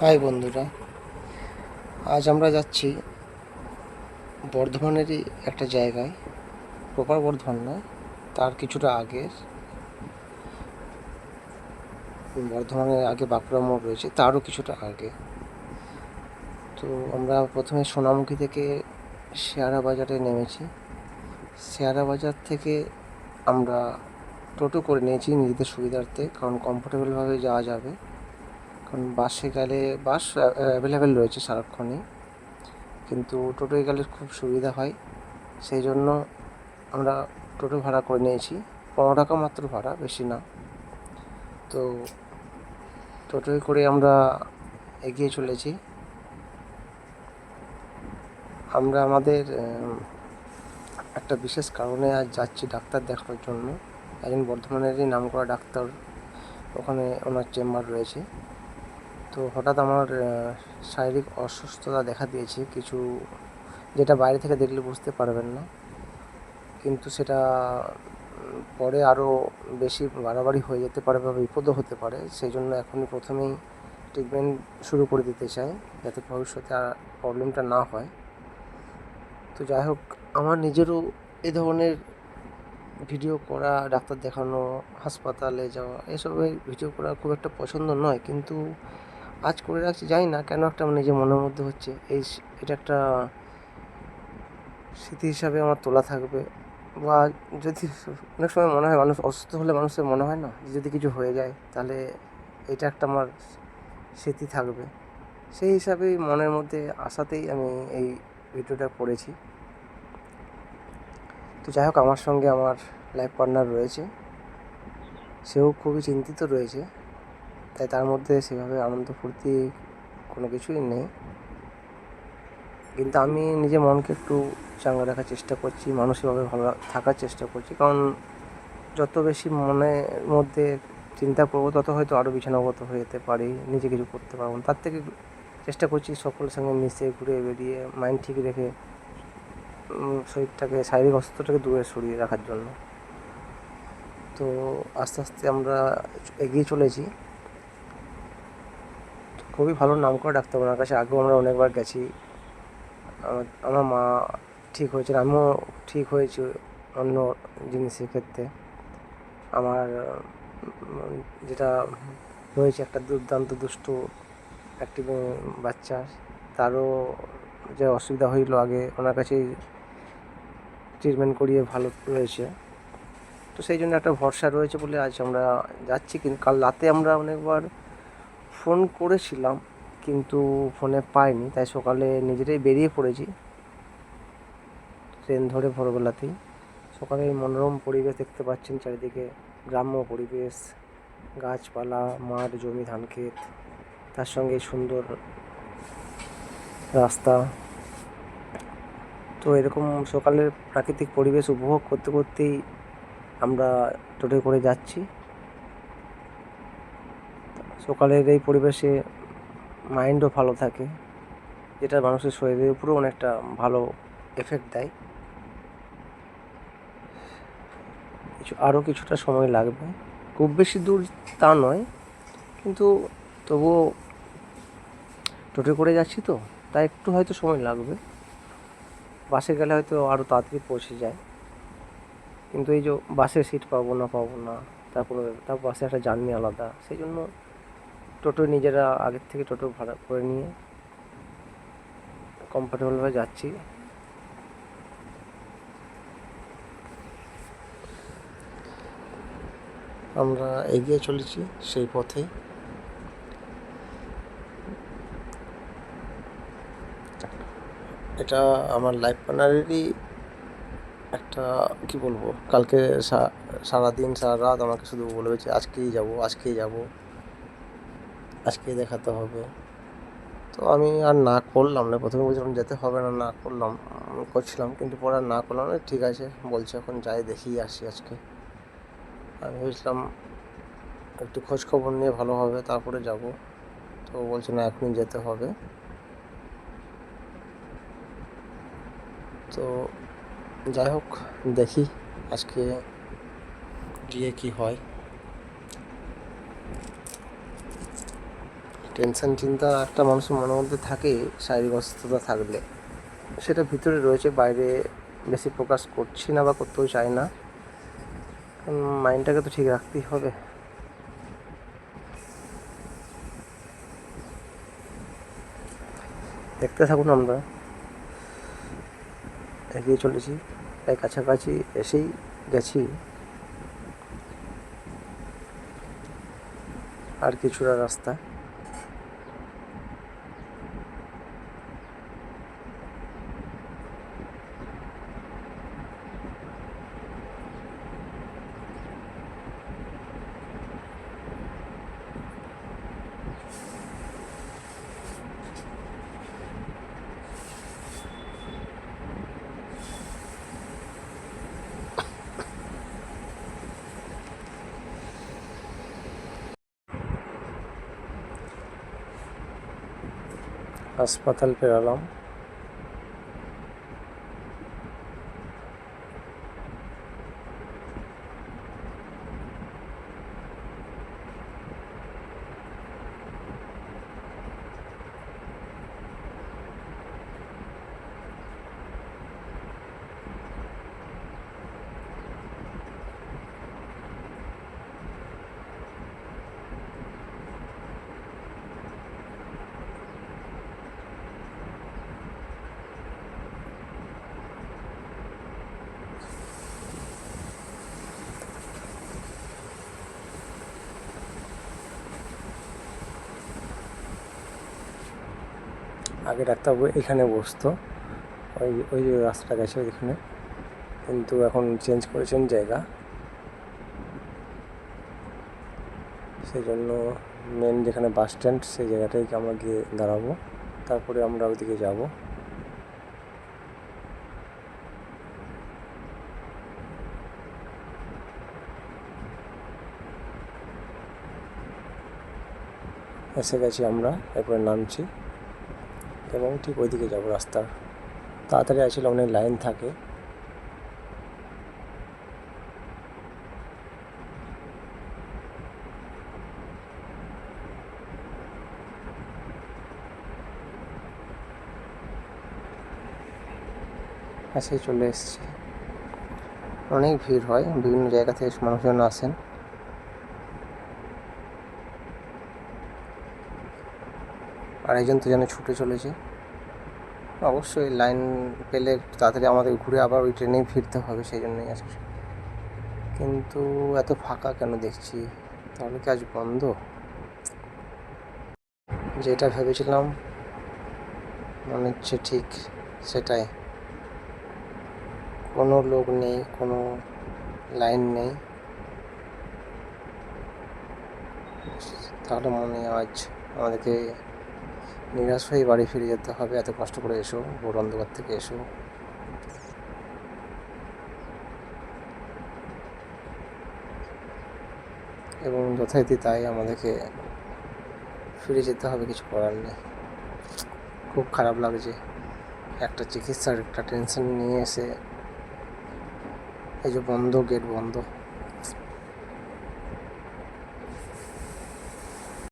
High বন্ধুরা, আজ আমরা যাচ্ছি বর্ধমানেরই একটা জায়গায়। প্রপার বর্ধমান নয়, তার কিছুটা আগের। বর্ধমানের আগে বাঁকুড়া মোড় রয়েছে, তারও কিছুটা আগে। তো আমরা প্রথমে সোনামুখী থেকে শেয়ারা বাজারে নেমেছি। শেয়ারা বাজার থেকে আমরা টোটো করে নিয়েছি নিজেদের সুবিধার্থে, কারণ কমফোর্টেবলভাবে যাওয়া যাবে। কারণ বাসে গেলে বাস অ্যাভেলেবেল রয়েছে সারাক্ষণই। কিন্তু টোটোয় গেলে খুব সুবিধা হয়। সেই জন্য আমরা টোটো ভাড়া করে নিয়েছি। পনেরো টাকা মাত্র ভাড়া, বেশি না। তো টোটোয় করে আমরা এগিয়ে চলেছি। আমরা আমাদের একটা বিশেষ কারণে আজ যাচ্ছি ডাক্তার দেখানোর জন্য। একজন বর্ধমানেরই নামকরা ডাক্তার ওখানে ওনার চেম্বার রয়েছে। তো হঠাৎ আমার শারীরিক অসুস্থতা দেখা দিয়েছে কিছু, যেটা বাইরে থেকে দেখলে বুঝতে পারবেন না। কিন্তু সেটা পরে আরও বেশি বাড়াবাড়ি হয়ে যেতে পারে বা বিপদও হতে পারে সেই জন্য এখনই প্রথমেই ট্রিটমেন্ট শুরু করে দিতে চাই, যাতে ভবিষ্যতে আর প্রবলেমটা না হয়। তো যাই হোক, আমার নিজেরও এ ধরনের ভিডিও করা, ডাক্তার দেখানো, হাসপাতালে যাওয়া, এসবের ভিডিও করা খুব একটা পছন্দ নয়। কিন্তু আজ করে রাখছি, জানি না কেন একটা আমার নিজের মনের মধ্যে হচ্ছে, এই এটা একটা স্মৃতি হিসাবে আমার তোলা থাকবে। বা যদি অনেক সময় মনে হয় মানুষ অসুস্থ হলে মানুষের মনে হয় না যদি কিছু হয়ে যায়, তাহলে এটা একটা আমার স্মৃতি থাকবে। সেই হিসাবেই মনের মধ্যে আশাতেই আমি এই ভিডিওটা করেছি। তো যাই হোক, আমার সঙ্গে আমার লাইফ পার্টনার রয়েছে। সেও খুবই চিন্তিত রয়েছে। তাই তার মধ্যে সেভাবে আনন্দ ফুর্তি কোনো কিছুই নেই। কিন্তু আমি নিজে মনকে একটু চাঙ্গা রাখার চেষ্টা করছি, মানসিকভাবে ভালো থাকার চেষ্টা করছি। কারণ যত বেশি মনের মধ্যে চিন্তা করব, তত হয়তো আরও বিছানাগত হয়ে যেতে পারি, নিজে কিছু করতে পারব। তার থেকে চেষ্টা করছি সকলের সঙ্গে মিশে, ঘুরে বেরিয়ে মাইন্ড ঠিক রেখে শরীরটাকে, শারীরিক অসুস্থটাকে দূরে সরিয়ে রাখার জন্য। তো আস্তে আস্তে আমরা এগিয়ে চলেছি। খুবই ভালো নাম করা ডাক্তার ওনার কাছে। আগেও আমরা অনেকবার গেছি। আমার মা ঠিক হয়েছে, আমিও ঠিক হয়েছি অন্য জিনিসের ক্ষেত্রে। আমার যেটা হয়েছে, একটা দুর্দান্ত দুষ্টু একটি বাচ্চা। তারও যে অসুবিধা হইল আগে, ওনার কাছেই ট্রিটমেন্ট করিয়ে ভালো রয়েছে। তো সেই জন্য একটা ভরসা রয়েছে বলে আজ আমরা যাচ্ছি, কিন্তু কাল রাতে আমরা অনেকবার ফোন করেছিলাম, কিন্তু ফোনে পাইনি, তাই সকালে নিজেরাই বেরিয়ে পড়েছি। ট্রেন ধরে ভোরবেলাতেই। সকালে মনোরম পরিবেশ দেখতে পাচ্ছেন চারিদিকে, গ্রাম্য পরিবেশ, গাছপালা, মাঠ, জমি, ধান ক্ষেত, তার সঙ্গে সুন্দর রাস্তা। তো এরকম সকালের প্রাকৃতিক পরিবেশ উপভোগ করতে করতেই আমরা টোটো করে যাচ্ছি। সকালের এই পরিবেশে মাইন্ডও ভালো থাকে, যেটা মানুষের শরীরের উপরেও অনেকটা ভালো এফেক্ট দেয়। কিছু, আরও কিছুটা সময় লাগবে। খুব বেশি দূর তা নয়, কিন্তু তবুও টোটো করে যাচ্ছি তো, তাই একটু হয়তো সময় লাগবে। বাসে গেলে হয়তো আরও তাড়াতাড়ি পৌঁছে যায়। কিন্তু এই যে বাসে সিট পাবো না পাবো না, তারপরে তার বাসে একটা জার্নি আলাদা, সেই জন্য টোটো নিজেরা আগের থেকে টোটো ভাড়া করে নিয়ে কমফোর্টেবলভাবে যাচ্ছি। আমরা এগিয়ে চলেছি সেই পথে। এটা আমার লাইফ পার্টনারেরই একটা, কি বলব, কালকে সারাদিন, সারা রাত আমাকে শুধু বলবে বলেছে, আজকেই যাব আজকেই যাব। আজকেই দেখাতে হবে। তো আমি আর না করলাম না। প্রথমে বলছিলাম যেতে হবে না না করলাম। করছিলাম, কিন্তু পরে আর না করলাম। না ঠিক আছে, বলছে এখন যাই, দেখি, আসি আজকে। আমি ভেবেছিলাম একটু খোঁজ খবর নিয়ে ভালো হবে, তারপরে যাব। তো বলছে, না, এখনই যেতে হবে। তো যাই হোক, দেখি আজকে গিয়ে কি হয়। টেনশন, চিন্তা একটা মানুষের মনের মধ্যে থাকে, শারীরিক অসুস্থতা থাকলে। সেটা ভিতরে রয়েছে, বাইরে বেশি প্রকাশ করছি না বা করতেও চাই না। কারণ মাইন্ডটাকে তো ঠিক রাখতেই হবে। দেখতে থাকুন আমরা। এগিয়ে চলেছি প্রায় কাছাকাছি এসেই গেছি। আর কিছুটা রাস্তা। হাসপাতাল পেরালাম। আগে ডাক্তারবাবু এখানে বসতো। ওই ওই যে রাস্তাটা গেছে ওইখানে। কিন্তু এখন চেঞ্জ করেছেন জায়গা। সেই জন্য মেন যেখানে বাস স্ট্যান্ড সেই জায়গাটাই আমরা গিয়ে দাঁড়াবো। তারপরে আমরা ওইদিকে যাব। এসে গেছি আমরা, এরপরে নামছি। এবং ঠিক ওইদিকে যাব রাস্তার। তাড়াতাড়ি আসলে অনেক লাইন থাকে। কাছেই চলে এসেছি। অনেক ভিড় হয়, বিভিন্ন জায়গা থেকে মানুষজন আসেন। আর একজন তো যেন ছুটে চলেছে। অবশ্যই লাইন পেলে তাড়াতাড়ি আমাদের ঘুরে আবার ওই ট্রেনেই ফিরতে হবে সেই জন্যই আসছে কিন্তু এত ফাঁকা কেন দেখছি? তাহলে কি আজ বন্ধ? যেটা ভেবেছিলাম, মনে হচ্ছে ঠিক সেটাই। কোনো লোক নেই, কোনো লাইন নেই। তাহলে মনে হয় আজ আমাদেরকে নিরাশ হয়ে বাড়ি ফিরে যেতে হবে। এত কষ্ট করে এসো, ভোর অন্ধকার থেকে এসো। এবং যথারীতি তাই আমাদেরকে ফিরে যেতে হবে, কিছু করার নেই। খুব খারাপ লাগছে একটা চিকিৎসার একটা টেনশন নিয়ে এসে এই যে বন্ধ, গেট বন্ধ।